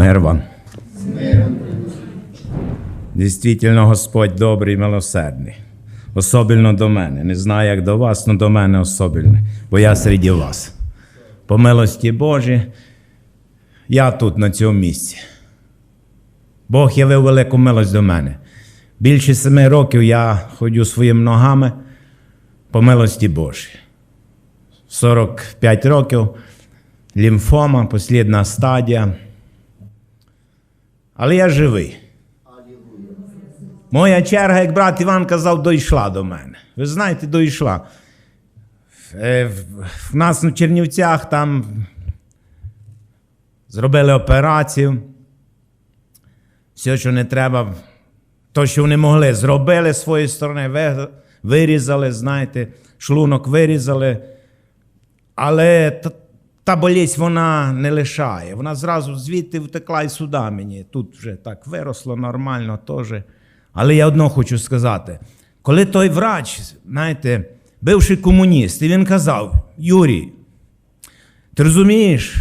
Мир вам. Дійсно, Господь добрий і милосердний. Особливо до мене. Не знаю, як до вас, але до мене особливо, бо я серед вас. По милості Божій, я тут, на цьому місці. Бог явив велику милость до мене. Більше семи років я ходю своїми ногами по милості Божій. 45 років лімфома, послідна стадія. Але я живий. Моя черга, як брат Іван казав, дійшла до мене. Ви знаєте, дійшла. Е, В нас на Чернівцях там зробили операцію. Все, що не треба, то, що вони могли, зробили з своєї сторони, вирізали, знаєте, шлунок вирізали. Але та, болість вона не лишає. Вона зразу звідти втекла і сюди мені. Тут вже так виросло нормально теж. Але я одно хочу сказати: коли той врач, знаєте, бивший комуніст, і він казав: Юрій, ти розумієш,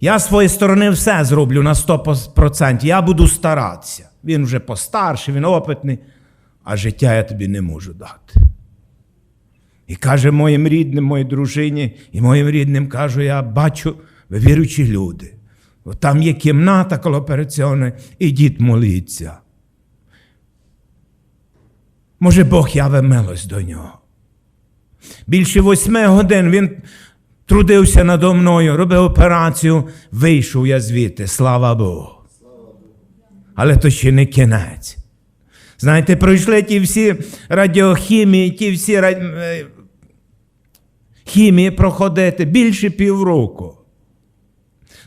я з своєї сторони все зроблю на 100%. Я буду старатися. Він вже постарший, він опитний, а життя я тобі не можу дати. І каже моїм рідним, моїй дружині, і моїм рідним кажу, я бачу, віруючі люди. От Там є кімната коло операційної, ідіть моліться. Може, Бог яве милость до нього. Більше восьми годин він трудився надо мною, робив операцію, вийшов я звідти, слава Богу. Але то ще не кінець. Знаєте, пройшли ті всі радіохімії, ті всі е, хімії проходити більше півроку.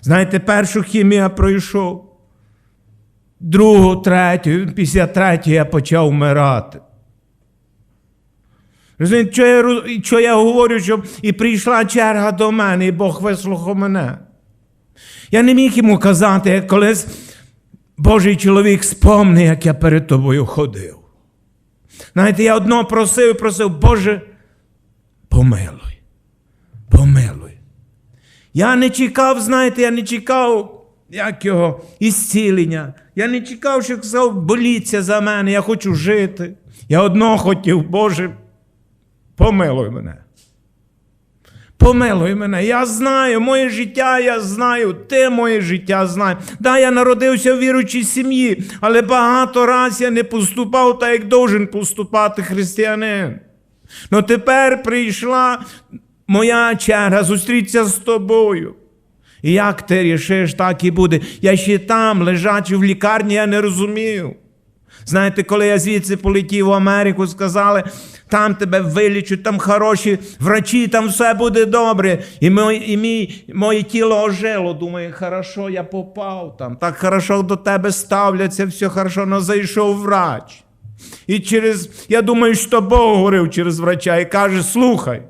Знаєте, першу хімію я пройшов, другу, третю, після третьої я почав вмирати. Розумієте, що я, що я говорю, що і прийшла черга до мене, і Бог вислухав мене. Я не міг йому казати, як колись Божий чоловік спомни, як я перед тобою ходив. Знаєте, я одно просив і просив, Боже, помилуй, помилуй. Я не чекав, знаєте, я не чекав, як його, ісцілення. Я не чекав, що сказав, боліться за мене, я хочу жити. Я одно хотів, Боже, помилуй мене. Помилуй мене, я знаю, моє життя я знаю, ти моє життя знаєш. Да, я народився в віруючій сім'ї, але багато раз я не поступав так, як должен поступати християнин. Ну тепер прийшла моя черга зустрітися з тобою. І як ти рішиш, так і буде. Я ще там, лежачи в лікарні, я не розумів. Знаєте, коли я звідси полетів в Америку, сказали, там тебе вилічуть, там хороші врачі, там все буде добре. І, мої, і мій, моє тіло ожило. Думаю, хорошо, я попав там. Так хорошо до тебе ставляться, все хорошо, але зайшов врач. І через, я думаю, що Бог говорив через врача і каже: слухай.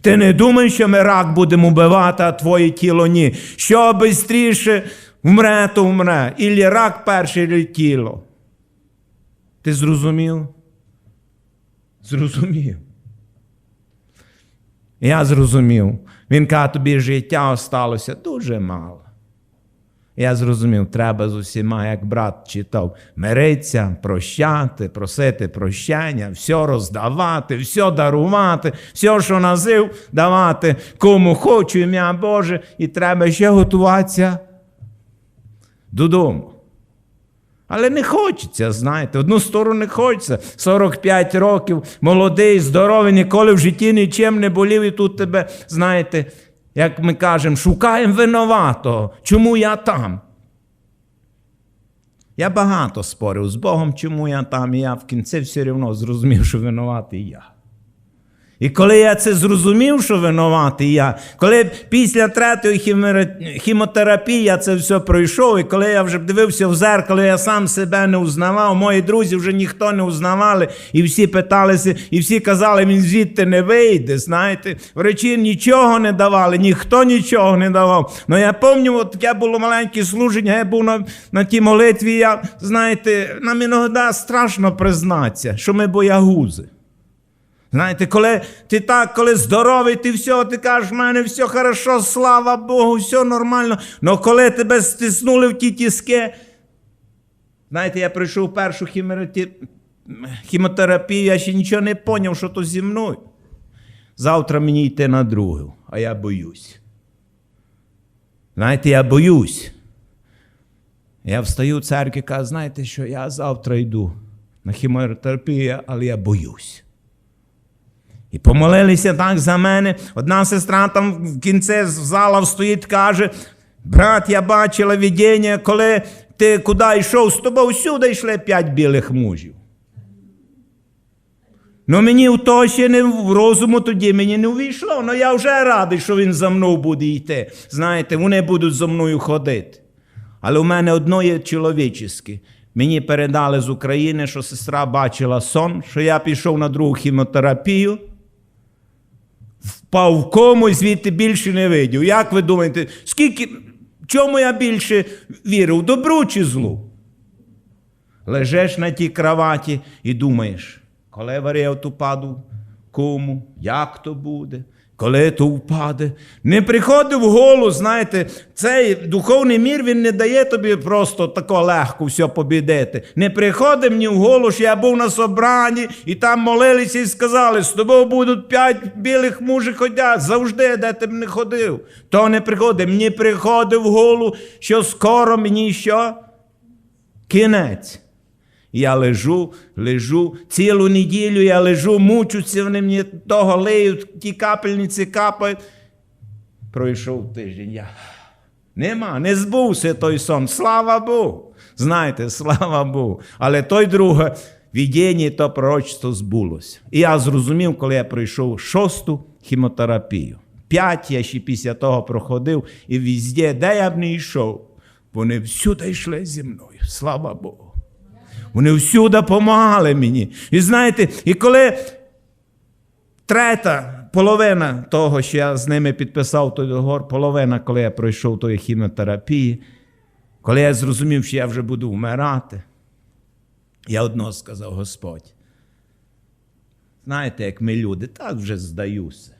Ти не думаєш, що ми рак будемо вбивати, а твоє тіло ні. Що швидше вмре, то вмре. Ілі рак перший, ілі тіло. Ти зрозумів? Зрозумів. Я зрозумів. Він каже, тобі життя осталося дуже мало. Я зрозумів, треба з усіма, як брат читав, миритися, прощати, просити прощання, все роздавати, все дарувати, все, що назив, давати, кому хочу, ім'я Боже, і треба ще готуватися додому. Але не хочеться, знаєте, одну сторону не хочеться. 45 років, молодий, здоровий, ніколи в житті нічим не болів, і тут тебе, знаєте, як ми кажемо, шукаємо винуватого. Чому я там? Я багато спорив з Богом, чому я там, і я в кінці все одно зрозумів, що винуватий я. І коли я це зрозумів, що винуватий я, коли після третьої хімотерапії я це все пройшов, і коли я вже дивився в зеркало, я сам себе не узнавав, мої друзі вже ніхто не узнавали, і всі питалися, і всі казали, він звідти не вийде. Знаєте, врачі нічого не давали, ніхто нічого не давав. Ну я пам'ятаю, от таке було маленьке служення, я був на, на тій молитві, я, знаєте, нам іноді страшно признатися, що ми боягузи. Знаєте, коли ти так, коли здоровий, ти все, ти кажеш, в мене все хорошо, слава Богу, все нормально. Але коли тебе стиснули в ті тіски, знаєте, я прийшов першу хімотерапію, я ще нічого не зрозумів, що то зі мною. Завтра мені йти на другу, а я боюсь. Знаєте, я боюсь. Я встаю в церкві кажу, знаєте що, я завтра йду на хімотерапію, але я боюсь. І помолилися так за мене. Одна сестра там в кінці зала стоїть, каже: брат, я бачила видіння, коли ти куди йшов, з тобою всюди йшли п'ять білих мужів. Ну мені в то ще не в розуму тоді мені не увійшло, але я вже радий, що він за мною буде йти. Знаєте, вони будуть за мною ходити. Але у мене одно є чоловічеське. Мені передали з України, що сестра бачила сон, що я пішов на другу хімотерапію, в і звідти більше не видів. Як ви думаєте, скільки, чому я більше вірив, добру чи злу? Лежеш на тій кроваті і думаєш, коли варіату паду, кому, як то буде, коли то впаде. Не приходив в голос, знаєте, цей духовний мір він не дає тобі просто тако легко все побідити. Не приходив мені в голос, що я був на собранні, і там молилися і сказали, з тобою будуть п'ять білих мужів ходять, завжди, де ти б не ходив. То не приходив. Мені приходив в голову, що скоро мені що? Кінець. Я лежу, лежу, цілу неділю я лежу, мучуся, вони мені того лиють, ті капельниці капають. Пройшов тиждень. Я... Нема, не збувся той сон. Слава Богу. Знаєте, слава Богу. Але той друге відіння, то пророчество збулося. І я зрозумів, коли я пройшов шосту хімотерапію. П'ять я ще після того проходив, і везде, де я б не йшов, вони всюди йшли зі мною. Слава Богу. Вони всюди допомагали мені. І знаєте, і коли третя половина того, що я з ними підписав той договор, половина, коли я пройшов тої хіміотерапії, коли я зрозумів, що я вже буду вмирати, я одно сказав Господь. Знаєте, як ми люди, так вже здаюся.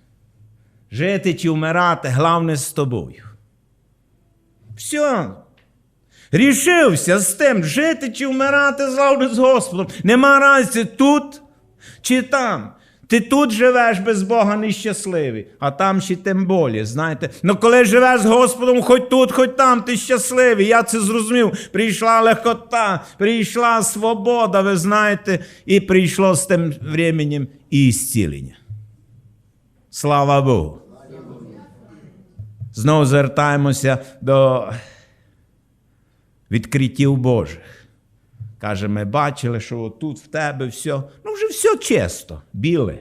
Жити чи вмирати, головне з тобою. Все, Рішився з тим, жити чи вмирати завжди з Господом. Нема разі тут чи там. Ти тут живеш без Бога нещасливий, а там ще тим болі, знаєте. Ну коли живеш з Господом, хоч тут, хоч там, ти щасливий. Я це зрозумів. Прийшла легкота, прийшла свобода, ви знаєте, і прийшло з тим временем і зцілення. Слава Богу. Знову звертаємося до відкриттів Божих. Каже, ми бачили, що тут в тебе все, ну вже все чисто, біле.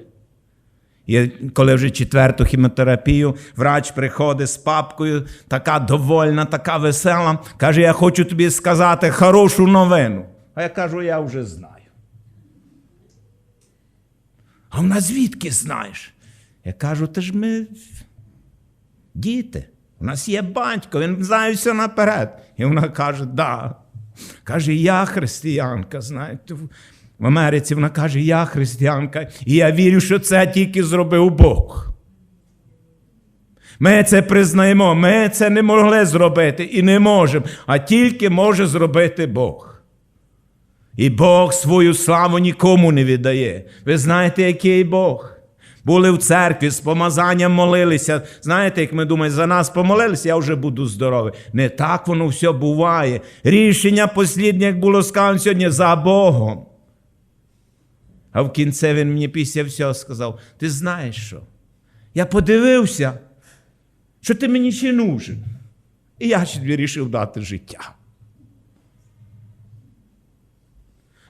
І коли вже четверту хімотерапію, врач приходить з папкою, така довольна, така весела, каже, я хочу тобі сказати хорошу новину. А я кажу, я вже знаю. А вона звідки знаєш? Я кажу, ти ж ми діти. У нас є батько, він знає все наперед. І вона каже, да. Каже, я християнка, знаєте. В Америці вона каже, я християнка, і я вірю, що це тільки зробив Бог. Ми це признаємо, ми це не могли зробити і не можемо, а тільки може зробити Бог. І Бог свою славу нікому не віддає. Ви знаєте, який Бог? Були в церкві, з помазанням молилися. Знаєте, як ми думаємо, за нас помолилися, я вже буду здоровий. Не так воно все буває. Рішення посліднє, як було сказано сьогодні, за Богом. А в кінці він мені після всього сказав: ти знаєш що? Я подивився, що ти мені ще нужен. І я ще вирішив дати життя.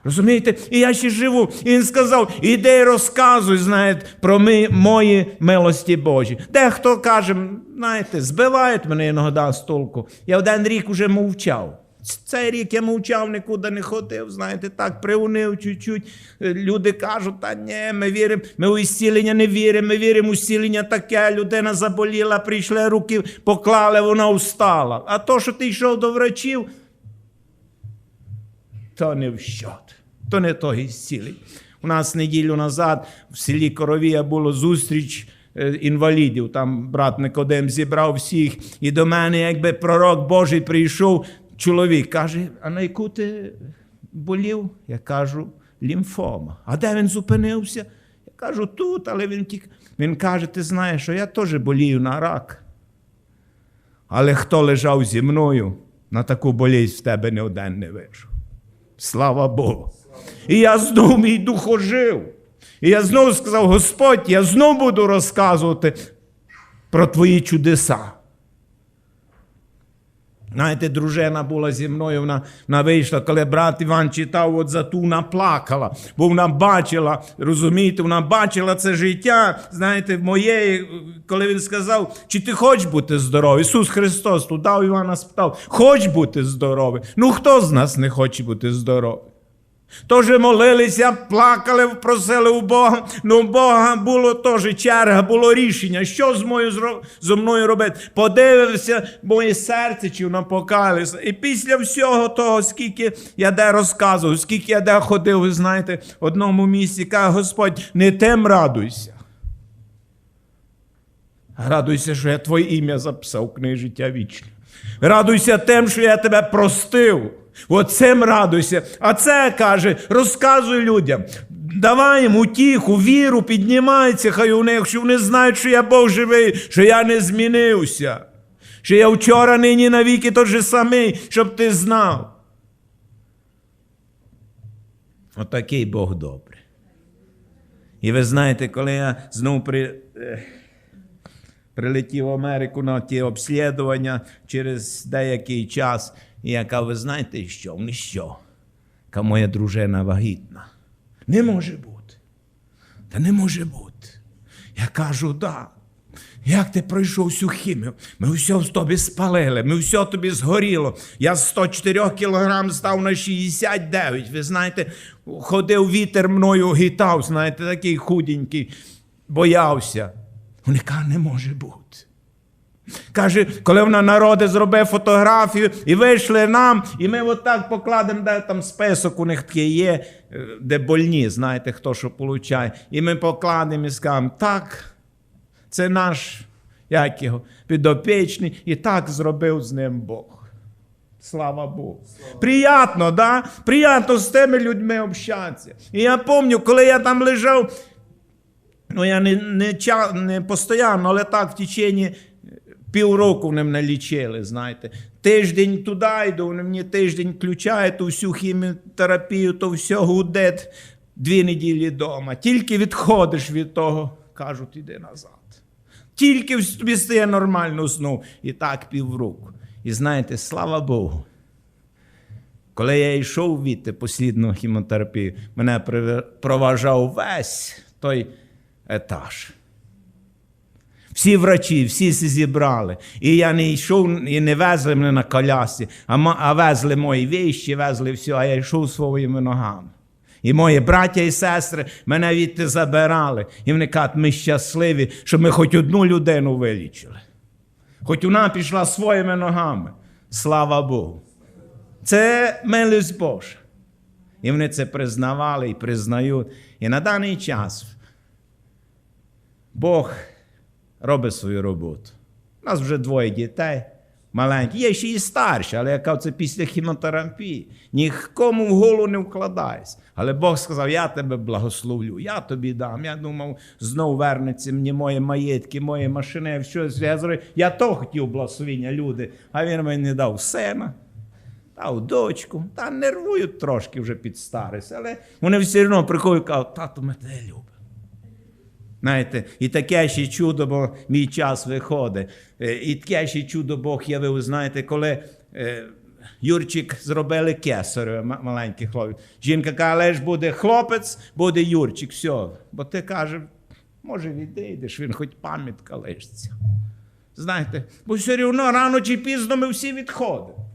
Розумієте? І я ще живу. І він сказав: іди розказуй, знаєте, про ми, мої милості Божі. Дехто каже, знаєте, збивають мене іноді з толку. Я один рік уже мовчав. Цей рік я мовчав, нікуди не ходив, знаєте, так приунив чуть-чуть. Люди кажуть, та ні, ми віримо, ми у зцілення не віримо, ми віримо у зцілення таке, людина заболіла, прийшли руки, поклали, вона устала. А то, що ти йшов до врачів, то не в щот, то не того зцілення. У нас неділю назад в селі Коровія було зустріч інвалідів. Там брат Никодем зібрав всіх. І до мене, якби пророк Божий прийшов, чоловік каже: А на яку ти болів? Я кажу, лімфома. А де він зупинився? Я кажу, тут, але він тільки. Він каже: ти знаєш, що я теж болію на рак. Але хто лежав зі мною, на таку болість в тебе не один не вийшов. Слава Богу. І я знов мій дух ожив. І я знову сказав: Господь, я знов буду розказувати про твої чудеса. Знаєте, дружина була зі мною, вона, вона вийшла, коли брат Іван читав, от за ту вона плакала, бо вона бачила, розумієте, вона бачила це життя, знаєте, моє, коли він сказав, чи ти хочеш бути здоровий? Ісус Христос тут Івана спитав, хочеш бути здоровий? Ну хто з нас не хоче бути здоровий? Тож молилися, плакали, просили у Бога. Ну, у Бога було теж черга, було рішення, що з зро- зо мною робити. Подивився моє серце, чи воно покалися. І після всього того, скільки я де розказував, скільки я де ходив, ви знаєте, в одному місці каже Господь, не тим радуйся. Радуйся, що я твоє ім'я записав в книгі життя вічне. Радуйся тим, що я тебе простив. Оцим радуйся. А це каже, розказуй людям. Давай їм утіху, віру, піднімайся, хай у них, що вони знають, що я Бог живий, що я не змінився. Що я вчора, нині навіки той же самий, щоб ти знав. Отакий Бог добрий. І ви знаєте, коли я знову при, е, прилетів в Америку на ті обслідування через деякий час, і я кажу, ви знаєте що? Вони що? Ка моя дружина вагітна. Не може бути. Та не може бути. Я кажу, да. Як ти пройшов всю хімію? Ми все в тобі спалили, ми все тобі згоріло. Я з 104 кілограм став на 69. Ви знаєте, ходив вітер мною гітав, знаєте, такий худенький, боявся. Вони кажуть, не може бути. Каже, коли вона народи зробив фотографію і вийшли нам, і ми отак покладемо, де там список у них такий є, е, де больні, знаєте, хто що получає. І ми покладемо і скажемо, так, це наш, як його, підопічний, і так зробив з ним Бог. Слава Богу. Приятно, да? Приятно з тими людьми общатися. І я пам'ятаю, коли я там лежав, ну я не, не, не постійно, але так в течение півроку вони мене лічили, знаєте. Тиждень туди йду, вони мені тиждень включають ту всю хіміотерапію, то все гудет, дві неділі вдома. Тільки відходиш від того, кажуть, іди назад. Тільки тобі стає нормально сну. І так півроку. І знаєте, слава Богу. Коли я йшов від послідну хіміотерапію, мене проважав весь той етаж. Всі врачі, всі зібрали. І я не йшов і не везли мене на колясці, а, а везли мої віщі, везли все, а я йшов своїми ногами. І мої браття і сестри мене відти забирали. І вони кажуть, ми щасливі, що ми хоч одну людину вилічили. Хоч вона пішла своїми ногами. Слава Богу. Це милість Божа. І вони це признавали і признають. І на даний час Бог робить свою роботу. У нас вже двоє дітей маленькі. Є ще і старші, але яка це після хіміотерапії. Нікому в голову не вкладається. Але Бог сказав: я тебе благословлю, я тобі дам. Я думав, знову вернеться мені мої маєтки, мої машини, все я зробив. Я то хотів благословення, люди, а він мені не дав сина. Дав дочку, та нервують трошки вже під старість, але вони все одно приходять і кажуть, тато, ми тебе любимо. Знаєте, і таке ще чудо, бо мій час виходить. Е, І таке ще чудо Бог явив. Знаєте, коли е, Юрчик зробили кесареве, ма- маленький хлопець. Жінка каже, але ж буде хлопець, буде Юрчик, все. Бо ти каже, може відійдеш, він хоч пам'ятка лишиться. Знаєте, бо все одно рано чи пізно ми всі відходимо.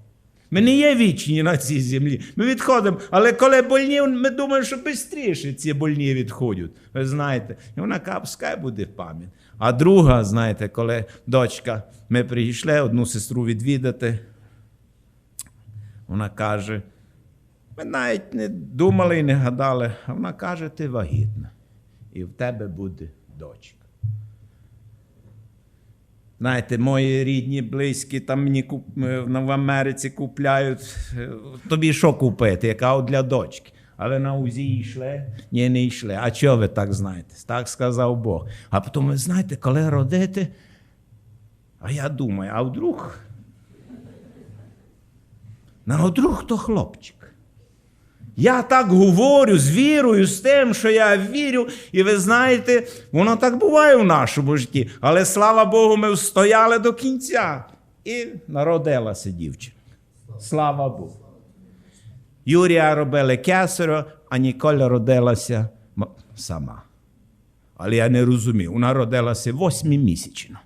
Ми не є вічні на цій землі. Ми відходимо. Але коли больні, ми думаємо, що швидше ці больні відходять. Ви знаєте, і вона каже, пускай буде пам'ять. А друга, знаєте, коли дочка, ми прийшли одну сестру відвідати, вона каже: Ми навіть не думали і не гадали, а вона каже, ти вагітна, і в тебе буде дочка. Знаєте, мої рідні, близькі там мені куп... е, в Америці купляють. е, Тобі що купити? Яка от для дочки. Але на УЗІ йшли? Ні, не йшли. А чого ви так знаєте? Так сказав Бог. А потім, ви знаєте, коли родити, а я думаю, а вдруг? На вдруг то хлопчик. Я так говорю з вірою, з тим, що я вірю, і ви знаєте, воно так буває в нашому житті. Але слава Богу, ми встояли до кінця. І народилася дівчина. Слава Богу. Юрія робили кесаро, а Ніколя родилася сама. Але я не розумів. Вона родилася восьмимісячно.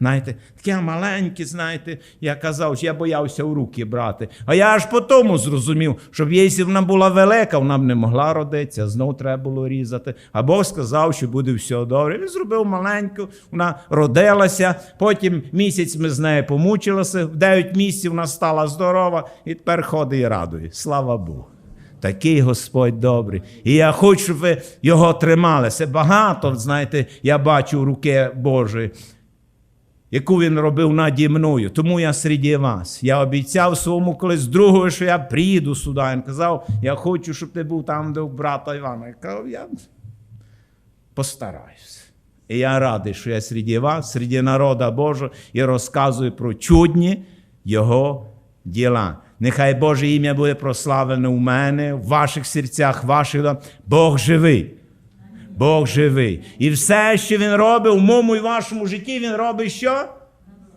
Знаєте, таке маленьке, знаєте, я казав, що я боявся в руки брати. А я аж по тому зрозумів, щоб якщо вона була велика, вона б не могла родитися, знов треба було різати. А Бог сказав, що буде все добре. Він зробив маленьку, вона родилася, потім місяць ми з нею помучилися, в 9 місяців вона стала здорова і тепер ходить і радує. Слава Богу. Такий Господь добрий. І я хочу, щоб ви його тримали. Це багато, знаєте, я бачу руки Божої яку він робив наді мною. Тому я серед вас. Я обіцяв своєму колись другу, що я приїду сюди. Він казав, я хочу, щоб ти був там, де у брата Івана. Я казав, я постараюсь. І я радий, що я серед вас, серед народа Божого, і розказую про чудні Його діла. Нехай Боже ім'я буде прославлене у мене, в ваших серцях, ваших. Бог живий. Бог живий. І все, що він робить у моєму і вашому житті, він робить що?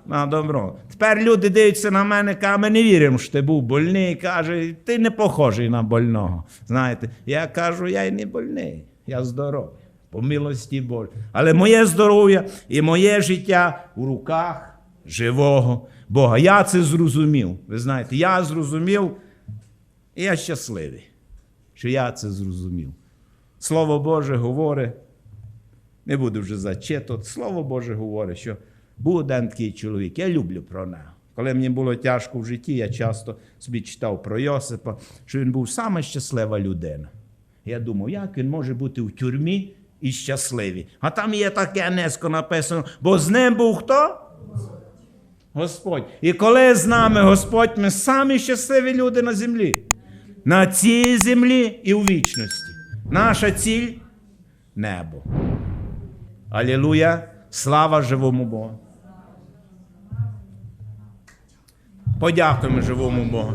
На добро. Тепер люди дивляться на мене, кажуть, ми не віримо, що ти був больний. Каже, ти не похожий на больного. Знаєте, я кажу, я й не больний, я здоровий. По милості Божій. Але моє здоров'я і моє життя у руках живого Бога. Я це зрозумів. Ви знаєте, я зрозумів, і я щасливий, що я це зрозумів. Слово Боже говорить, не буду вже зачитувати, Слово Боже говорить, що був один такий чоловік. Я люблю про нього. Коли мені було тяжко в житті, я часто собі читав про Йосипа, що він був саме щаслива людина. Я думав, як він може бути в тюрмі і щасливий. А там є таке низько написано, бо з ним був хто? Господь. І коли з нами Господь, ми самі щасливі люди на землі. На цій землі і у вічності. Наша ціль небо. Алілуя! Слава живому Богу. Подякуємо живому Богу.